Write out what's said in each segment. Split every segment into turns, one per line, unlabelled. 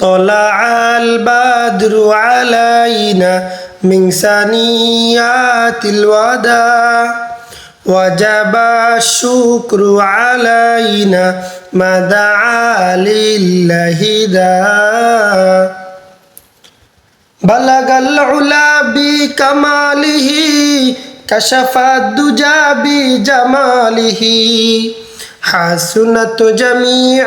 طلع البدر علينا من ثنيات الوداع. وجب الشكر علينا ما دعا لله داع. بلغ العلا بكماله كشف الدجى بجماله. حسنت جميع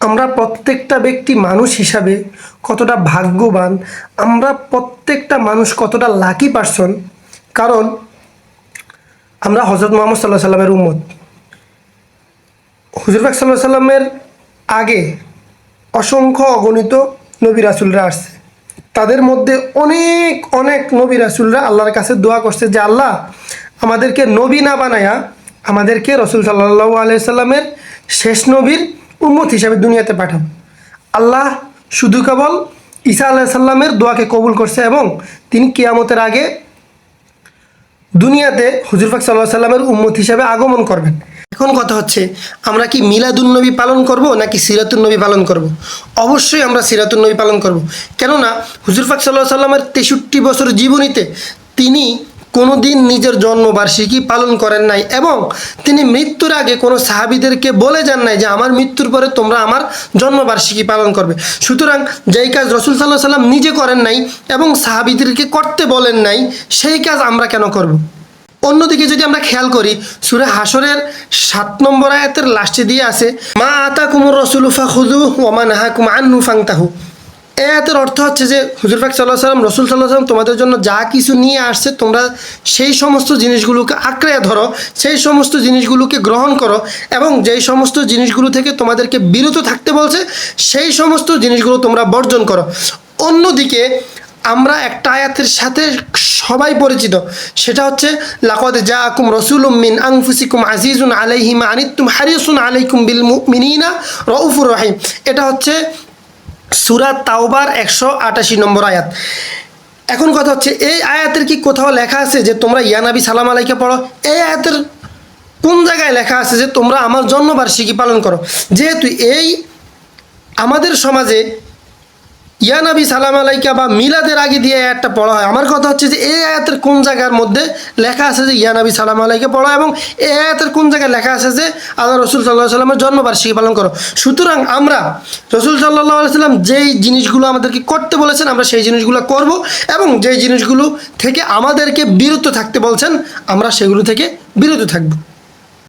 আমরা প্রত্যেকটা ব্যক্তি মানুষ হিসাবে কতটা ভাগ্যবান, আমরা প্রত্যেকটা মানুষ কতটা লাকি পারসন কারণ আমরা হজরত মোহাম্মদ সাল্লাহ সাল্লামের উম্মত। হুজুরবাগ সাল্লাহ সাল্লামের আগে অসংখ্য অগণিত নবী রাসুলরা আসছে। তাদের মধ্যে অনেক অনেক নবী রাসুলরা আল্লাহর কাছে দোয়া করছে যে, আল্লাহ, আমাদেরকে নবী না বানায়া আমাদেরকে রসুল সাল্লাহ আলাইসাল্লামের শেষ নবীর উম্মত হিসাবে দুনিয়াতে পাঠান আল্লাহ শুধু কেবল ঈসা আলাহ সাল্লামের দোয়াকে কবুল করছে এবং তিনি কেয়ামতের আগে দুনিয়াতে হুজুর পাক সাল্লাহ সাল্লামের উম্মত হিসাবে আগমন করবেন। এখন কথা হচ্ছে, আমরা কি মিলাদুন্নবী পালন করব নাকি সিরাতুন্নবী পালন করব? অবশ্যই আমরা সিরাতুন্নবী পালন করব। কেননা হুজুরফাক সাল্লাহ সাল্লামের তেষট্টি বছর জীবনীতে তিনি কোনো দিন নিজের জন্মবার্ষিকী পালন করেন নাই এবং তিনি মৃত্যুর আগে কোনো সাহাবিদেরকে বলে যান নাই যে আমার মৃত্যুর পরে তোমরা আমার জন্মবার্ষিকী পালন করবে। সুতরাং যেই কাজ রসুল সাল্লাহ সাল্লাম নিজে করেন নাই এবং সাহাবিদেরকে করতে বলেন নাই, সেই কাজ আমরা কেন করব? অন্যদিকে যদি আমরা খেয়াল করি, সুরে হাসরের সাত নম্বর আয়াতের লাস্টে দিয়ে আছে, মা আতা কুমুর রসুলুফা খুদু ওমা নাহা কুমা আন্নু ফাংতাহু। এই আয়াতের অর্থ হচ্ছে যে হুজুর পাক সাল্লাহ সাল্লাম রসুল সাল্লাহ সাল্লাম তোমাদের জন্য যা কিছু নিয়ে আসছে, তোমরা সেই সমস্ত জিনিসগুলোকে আঁকড়ে ধরো, সেই সমস্ত জিনিসগুলোকে গ্রহণ করো এবং যেই সমস্ত জিনিসগুলো থেকে তোমাদেরকে বিরত থাকতে বলছে, সেই সমস্ত জিনিসগুলো তোমরা বর্জন করো। অন্যদিকে আমরা একটা আয়াতের সাথে সবাই পরিচিত, সেটা হচ্ছে, লাকদ জা আকুম রসুল মিন আংফুসিকুম আজিজুন আলাইহিম আনিতুম হারিসুন আলাইকুম বিল মিনিনা রউফুর রহিম। এটা হচ্ছে সুরাত তাওবার একশো আটাশি নম্বর আয়াত। এখন কথা হচ্ছে, এই আয়াতের কি কোথাও লেখা আছে যে তোমরা ইয়ানাবি সালাম আলাইকে পড়ো? এই আয়াতের কোন জায়গায় লেখা আছে যে তোমরা আমার জন্মবার্ষিকী পালন করো? যেহেতু এই আমাদের সমাজে ইয়ানাবি সালাম আলাইকা বা মিলাদের আগে দিয়ে আয়াতটা পড়া হয়। আমার কথা হচ্ছে যে এই আয়াতের কোন জায়গার মধ্যে লেখা আছে যে ইয়ানাবি সালাম আলাইকে পড়া এবং এই আয়াতের কোন জায়গায় লেখা আছে যে আল্লাহ রসুল সাল্লাহ সাল্লামের জন্মবার্ষিকী পালন করো। সুতরাং আমরা রসুল সাল্লাহ সাল্লাম যেই জিনিসগুলো আমাদেরকে করতে বলেছেন, আমরা সেই জিনিসগুলো করব এবং যেই জিনিসগুলো থেকে আমাদেরকে বিরত থাকতে বলছেন, আমরা সেগুলো থেকে বিরত থাকব।